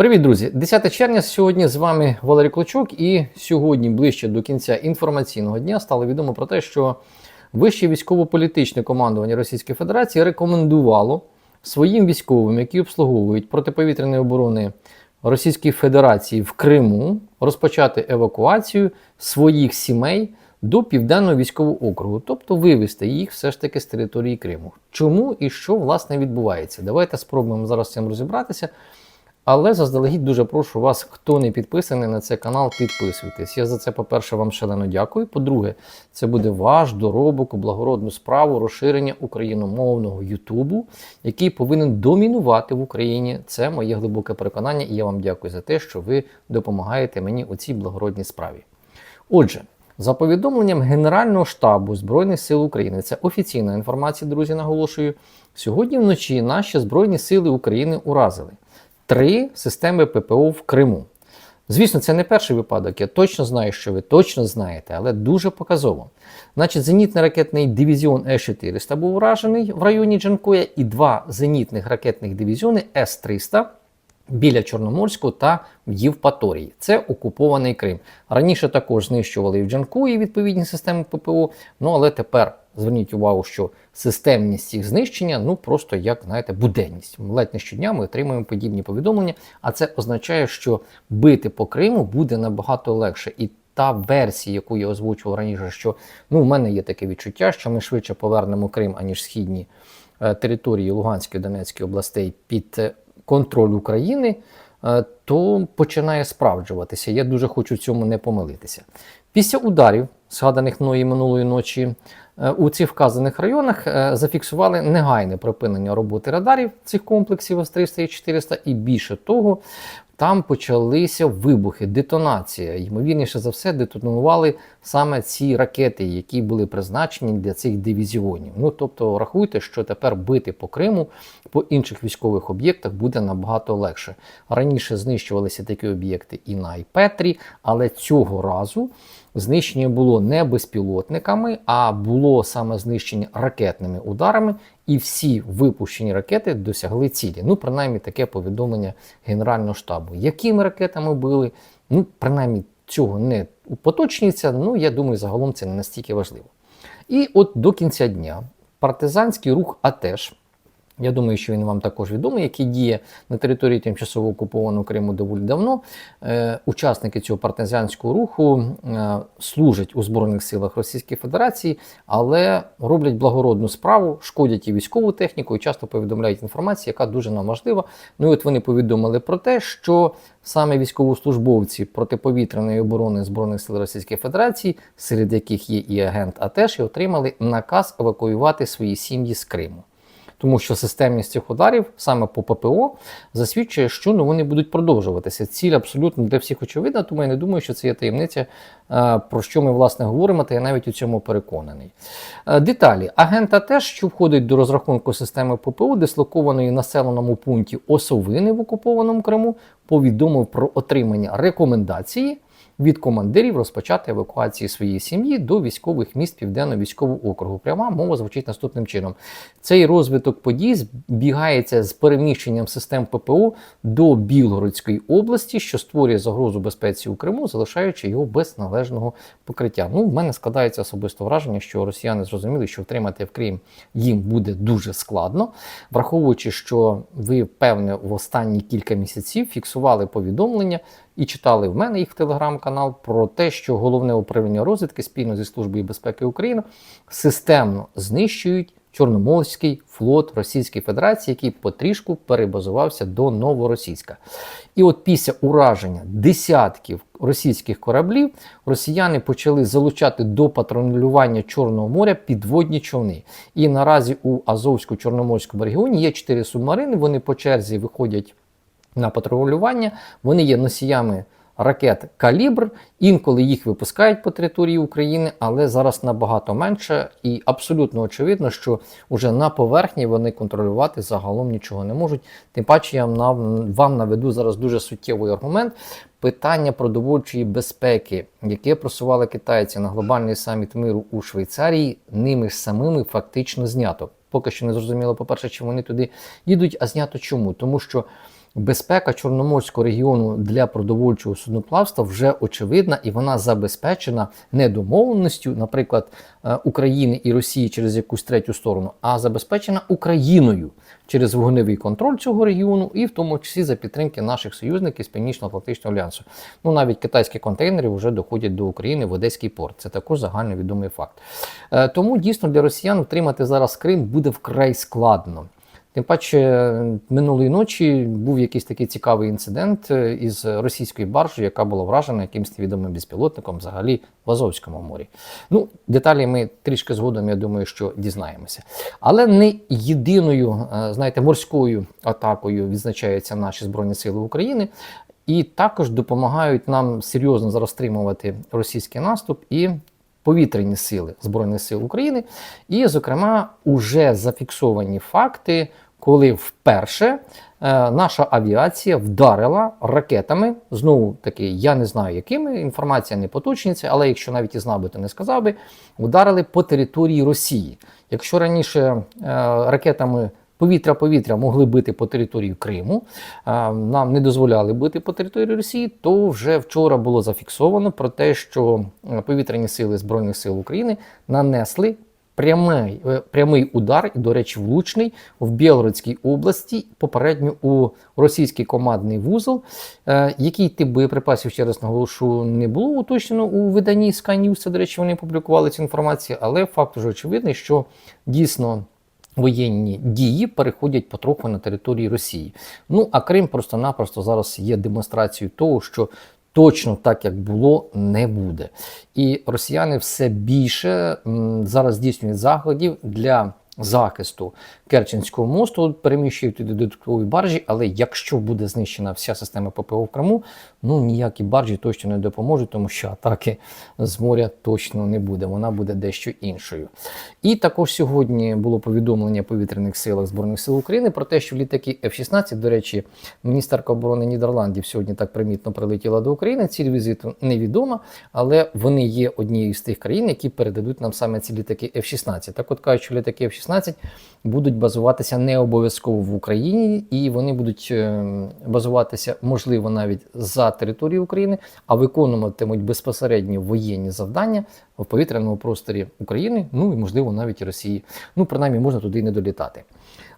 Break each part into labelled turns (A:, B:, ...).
A: Привіт, друзі! 10 червня сьогодні з вами Валерій Клочок, і сьогодні, ближче до кінця інформаційного дня, стало відомо про те, що вище військово-політичне командування Російської Федерації рекомендувало своїм військовим, які обслуговують протиповітряної оборони Російської Федерації в Криму, розпочати евакуацію своїх сімей до південного військового округу, тобто вивести їх все ж таки з території Криму. Чому і що власне відбувається? Давайте спробуємо зараз цим розібратися. Але заздалегідь дуже прошу вас, хто не підписаний на цей канал, підписуйтесь. Я за це, по-перше, вам шалено дякую. По-друге, це буде ваш доробок у благородну справу розширення україномовного Ютубу, який повинен домінувати в Україні. Це моє глибоке переконання, і я вам дякую за те, що ви допомагаєте мені у цій благородній справі. Отже. За повідомленням Генерального штабу Збройних сил України, це офіційна інформація, друзі, наголошую. Сьогодні вночі наші Збройні Сили України уразили три системи ППО в Криму. Звісно, це не перший випадок. Я точно знаю, що ви точно знаєте, але дуже показово. Значить, зенітно-ракетний дивізіон Е-400 був уражений в районі Джанкоя, і два зенітних ракетних дивізіони С-300 біля Чорноморську та в Євпаторії. Це окупований Крим. Раніше також знищували в Джанкої відповідні системи ППО. Ну але тепер зверніть увагу, що системність їх знищення ну просто як знаєте, буденність. Ледь не щодня ми отримуємо подібні повідомлення, а це означає, що бити по Криму буде набагато легше. І та версія, яку я озвучував раніше, що ну, в мене є таке відчуття, що ми швидше повернемо Крим, аніж східні е, території Луганської Донецької областей під е, контроль України, е, то починає справджуватися. Я дуже хочу цьому не помилитися. Після ударів, згаданих мною минулої ночі, е, у цих вказаних районах е, зафіксували негайне припинення роботи радарів цих комплексів С-300 і 400, і більше того, там почалися вибухи, детонація. Ймовірніше за все, детонували саме ці ракети, які були призначені для цих дивізіонів. Ну тобто, рахуйте, що тепер бити по Криму, по інших військових об'єктах буде набагато легше. Раніше знищувалися такі об'єкти і на Айпетрі, але цього разу. Знищення було не безпілотниками, а було саме знищення ракетними ударами, і всі випущені ракети досягли цілі. Ну, принаймні, таке повідомлення Генерального штабу. Якими ракетами били? Ну, принаймні, цього не поточнюється. Ну, я думаю, загалом це не настільки важливо. І от до кінця дня партизанський рух АТЕШ. Я думаю, що він вам також відомий, який діє на території тимчасово окупованого Криму доволі давно. Е, учасники цього партизанського руху е, служать у Збройних силах Російської Федерації, але роблять благородну справу, шкодять і військову техніку, і часто повідомляють інформацію, яка дуже нам важлива. Ну і от вони повідомили про те, що саме військовослужбовці протиповітряної оборони Збройних сил Російської Федерації, серед яких є і агент АТЕШ, і отримали наказ евакуювати свої сім'ї з Криму тому що системність цих ударів саме по ППО засвідчує, що ну, вони будуть продовжуватися. Ціль абсолютно для всіх очевидна, тому я не думаю, що це є таємниця, е, про що ми власне говоримо, та я навіть у цьому переконаний. Е, деталі. Агента теж, що входить до розрахунку системи ППО, дислокованої в населеному пункті Осовини в окупованому Криму, повідомив про отримання рекомендації від командирів розпочати евакуацію своєї сім'ї до військових міст Південного військового округу. Пряма мова звучить наступним чином: цей розвиток подій збігається з переміщенням систем ППО до Білгородської області, що створює загрозу безпеці у Криму, залишаючи його без належного покриття. Ну, в мене складається особисто враження, що росіяни зрозуміли, що втримати в Крим їм буде дуже складно, враховуючи, що ви певне в останні кілька місяців фіксували повідомлення і читали в мене їх в телеграм-канал про те, що головне управління розвідки спільно зі Службою безпеки України системно знищують Чорноморський флот Російської Федерації, який потрішку перебазувався до Новоросійська. І от після ураження десятків російських кораблів росіяни почали залучати до патрулювання Чорного моря підводні човни. І наразі у Азовсько-Чорноморському регіоні є чотири субмарини. Вони по черзі виходять на патрулювання. Вони є носіями ракет Калібр. Інколи їх випускають по території України, але зараз набагато менше. І абсолютно очевидно, що вже на поверхні вони контролювати загалом нічого не можуть. Тим паче, я вам наведу зараз дуже суттєвий аргумент. Питання продовольчої безпеки, яке просували китайці на глобальний саміт миру у Швейцарії, ними самими фактично знято. Поки що не зрозуміло, по-перше, чи вони туди їдуть, а знято чому? Тому що безпека Чорноморського регіону для продовольчого судноплавства вже очевидна і вона забезпечена не домовленістю, наприклад, е, України і Росії через якусь третю сторону, а забезпечена Україною через вогневий контроль цього регіону, і в тому числі за підтримки наших союзників з Північно-Атлантичного альянсу. Ну навіть китайські контейнери вже доходять до України в Одеський порт. Це також загальновідомий факт. Е, Тому дійсно для росіян втримати зараз Крим буде вкрай складно. Тим паче минулої ночі був якийсь такий цікавий інцидент е, із російською баржею, яка була вражена якимсь невідомим безпілотником взагалі в Азовському морі. Ну, деталі ми трішки згодом, я думаю, що дізнаємося. Але не єдиною, е, знаєте, морською атакою відзначаються наші Збройні Сили України. І також допомагають нам серйозно зараз стримувати російський наступ і повітряні сили Збройних сил України. І, зокрема, уже зафіксовані факти, коли вперше е, наша авіація вдарила ракетами. Знову таки, я не знаю, якими інформація не поточниця, але якщо навіть і знав би, то не сказав би, ударили по території Росії. Якщо раніше е, ракетами повітря-повітря могли бити по території Криму, нам не дозволяли бити по території Росії, то вже вчора було зафіксовано про те, що е, повітряні сили Збройних сил України нанесли. Прямий, е, прямий удар, і, до речі, влучний в Білгородській області, попередньо у російський командний вузол, е, який тип боєприпасів, ще раз наголошу, не було уточнено у виданні Sky News, до речі, вони публікували цю інформацію, але факт уже очевидний, що дійсно воєнні дії переходять потроху на території Росії. Ну а Крим просто-напросто зараз є демонстрацією того, що точно так, як було, не буде. І росіяни все більше зараз здійснюють заходів для захисту Керченського мосту, переміщують туди додаткові баржі. Але якщо буде знищена вся система ППО в Криму, ну ніякі баржі точно не допоможуть, тому що атаки з моря точно не буде. Вона буде дещо іншою. І також сьогодні було повідомлення повітряних силах Збройних сил України про те, що літаки F-16, до речі, міністерка оборони Нідерландів сьогодні так примітно прилетіла до України. Ціль візиту невідома, але вони є однією з тих країн, які передадуть нам саме ці літаки F-16. Так от кажуть, що літаки F-16 будуть базуватися не обов'язково в Україні, і вони будуть е, базуватися, можливо, навіть за територією України, а виконуватимуть безпосередньо воєнні завдання в повітряному просторі України, ну і можливо навіть Росії. Ну, принаймні, можна туди не долітати.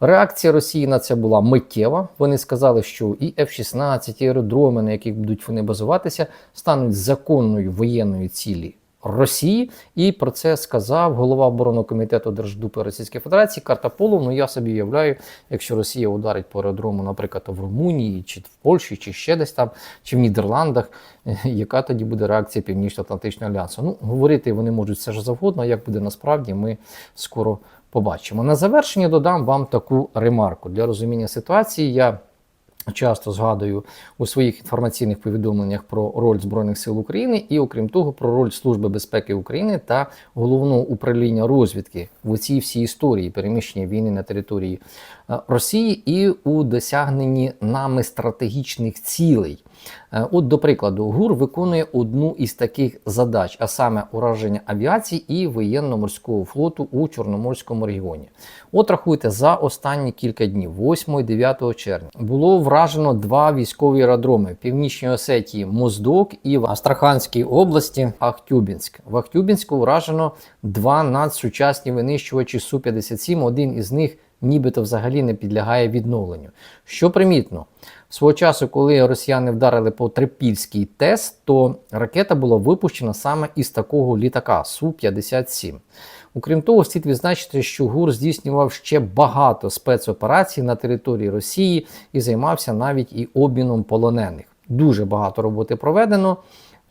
A: Реакція Росії на це була миттєва. Вони сказали, що і F-16, і аеродроми, на яких будуть вони базуватися, стануть законною воєнною цілі Росії, і про це сказав голова оборонного комітету Держдупи Російської Федерації Картаполов. Ну я собі уявляю, якщо Росія ударить по аеродрому, наприклад, в Румунії, чи в Польщі, чи ще десь там, чи в Нідерландах, яка тоді буде реакція Північно-Атлантичного альянсу? Ну, говорити вони можуть все ж завгодно. Як буде насправді, ми скоро побачимо. На завершення додам вам таку ремарку для розуміння ситуації. Я часто згадую у своїх інформаційних повідомленнях про роль Збройних сил України і, окрім того, про роль Служби безпеки України та головного управління розвідки в цій всій історії переміщення війни на території е, Росії і у досягненні нами стратегічних цілей. Е, От, до прикладу, ГУР виконує одну із таких задач, а саме ураження авіації і воєнно-морського флоту у Чорноморському регіоні. От рахуйте, за останні кілька днів, 8-9 червня, було вражено два військові аеродроми в Північній Осетії Моздок і в Астраханській області Ахтюбінськ. В Ахтюбінську вражено два надсучасні винищувачі Су-57, один із них нібито взагалі не підлягає відновленню. Що примітно, свого часу, коли росіяни вдарили по Трипільський ТЕС, то ракета була випущена саме із такого літака Су-57. Окрім того, слід відзначити, що ГУР здійснював ще багато спецоперацій на території Росії і займався навіть і обміном полонених. Дуже багато роботи проведено.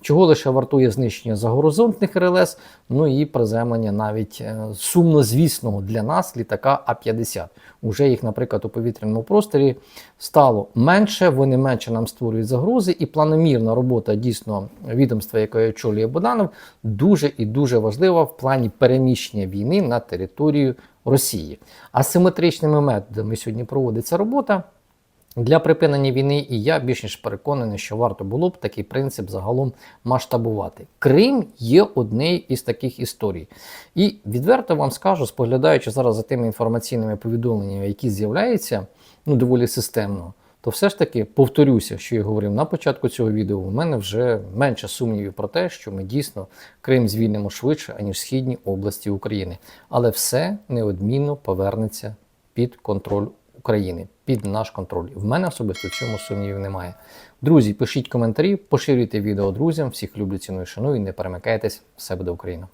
A: Чого лише вартує знищення загоризонтних РЛС, ну і приземлення навіть е, сумнозвісного для нас літака А-50. Уже їх, наприклад, у повітряному просторі стало менше, вони менше нам створюють загрози, і планомірна робота дійсно відомства, яке очолює Боданов, дуже і дуже важлива в плані переміщення війни на територію Росії. Асиметричними методами сьогодні проводиться робота. Для припинення війни, і я більш ніж переконаний, що варто було б такий принцип загалом масштабувати. Крим є однією із таких історій. І відверто вам скажу, споглядаючи зараз за тими інформаційними повідомленнями, які з'являються ну доволі системно. то все ж таки повторюся, що я говорив на початку цього відео. У мене вже менше сумнівів про те, що ми дійсно Крим звільнимо швидше, аніж східні області України. Але все неодмінно повернеться під контроль України, під наш контроль. В мене особисто в цьому сумнівів немає. Друзі, пишіть коментарі, поширюйте відео друзям. Всіх люблю, ціную, шаную. Не перемикайтесь. Все буде Україна.